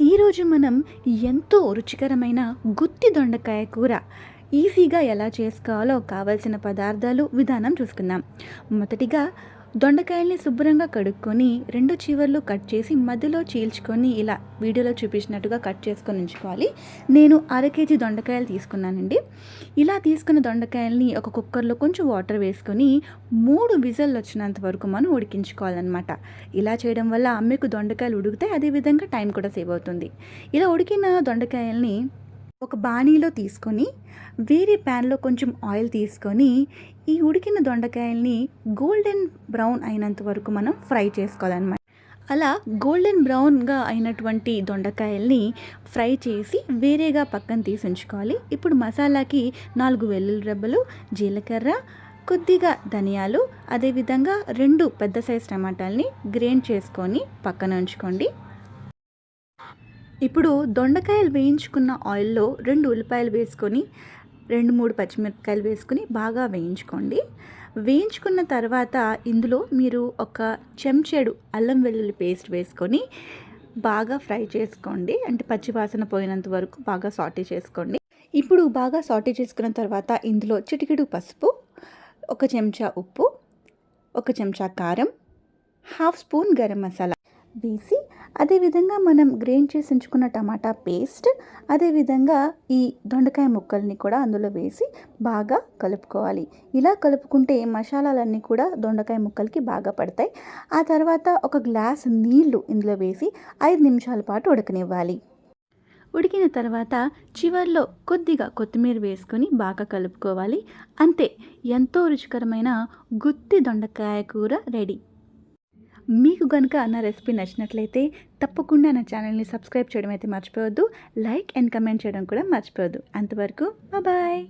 ఈరోజు మనం ఎంతో రుచికరమైన గుత్తి దొండకాయ కూర. ఈజీగా ఎలా చేసుకోవాలో కావాల్సిన పదార్థాలు విధానం చూసుకుందాం. మొదటిగా దొండకాయల్ని శుభ్రంగా కడుక్కొని రెండు చివర్లు కట్ చేసి మధ్యలో చీల్చుకొని ఇలా వీడియోలో చూపించినట్టుగా కట్ చేసుకొని ఉంచుకోవాలి. నేను అర కేజీ దొండకాయలు తీసుకున్నానండి. ఇలా తీసుకున్న దొండకాయల్ని ఒక కుక్కర్లో కొంచెం వాటర్ వేసుకొని మూడు విజల్ వచ్చినంత వరకు మనం ఉడికించుకోవాలన్నమాట. ఇలా చేయడం వల్ల మీకు దొండకాయలు ఉడికితే అదేవిధంగా టైం కూడా సేవ్ అవుతుంది. ఇలా ఉడికిన దొండకాయల్ని ఒక బాణీలో తీసుకొని వేరే ప్యాన్లో కొంచెం ఆయిల్ తీసుకొని ఈ ఉడికిన దొండకాయల్ని గోల్డెన్ బ్రౌన్ అయినంత వరకు మనం ఫ్రై చేసుకోవాలన్నమాట. అలా గోల్డెన్ బ్రౌన్గా అయినటువంటి దొండకాయల్ని ఫ్రై చేసి వేరేగా పక్కన తీసి ఉంచుకోవాలి ఇప్పుడు మసాలాకి నాలుగు వెల్లుల్లి రెబ్బలు జీలకర్ర కొద్దిగా ధనియాలు అదేవిధంగా రెండు పెద్ద సైజ్ టమాటాలని గ్రైండ్ చేసుకొని పక్కన ఉంచుకోండి. ఇప్పుడు దొండకాయలు వేయించుకున్న ఆయిల్లో రెండు ఉల్లిపాయలు వేసుకొని రెండు మూడు పచ్చిమిరపకాయలు వేసుకుని బాగా వేయించుకోండి. వేయించుకున్న తర్వాత ఇందులో మీరు ఒక చెంచాడు అల్లం వెల్లుల్లి పేస్ట్ వేసుకొని బాగా ఫ్రై చేసుకోండి. అంటే పచ్చివాసన పోయినంత వరకు బాగా సాటీ చేసుకోండి. ఇప్పుడు బాగా సాటీ చేసుకున్న తర్వాత ఇందులో చిటికెడు పసుపు ఒక చెంచా ఉప్పు ఒక చెంచా కారం హాఫ్ స్పూన్ గరం మసాలా వేసి అదేవిధంగా మనం గ్రైండ్ చేసి ఉంచుకున్న టమాటా పేస్ట్ అదేవిధంగా ఈ దొండకాయ ముక్కల్ని కూడా అందులో వేసి బాగా కలుపుకోవాలి. ఇలా కలుపుకుంటే మసాలాలన్నీ కూడా దొండకాయ ముక్కలకి బాగా పడతాయి. ఆ తర్వాత ఒక గ్లాస్ నీళ్ళు ఇందులో వేసి ఐదు నిమిషాల పాటు ఉడకనివ్వాలి. ఉడికిన తర్వాత చివర్లో కొద్దిగా కొత్తిమీర వేసుకొని బాగా కలుపుకోవాలి. అంతే ఎంతో రుచికరమైన గుత్తి దొండకాయ కూర రెడీ. మీకు కనుక నా రెసిపీ నచ్చినట్లయితే తప్పకుండా నా ఛానల్ని సబ్స్క్రైబ్ చేయడం అయితే మర్చిపోవద్దు. లైక్ అండ్ కమెంట్ చేయడం కూడా మర్చిపోవద్దు. అంతవరకు బాయ్.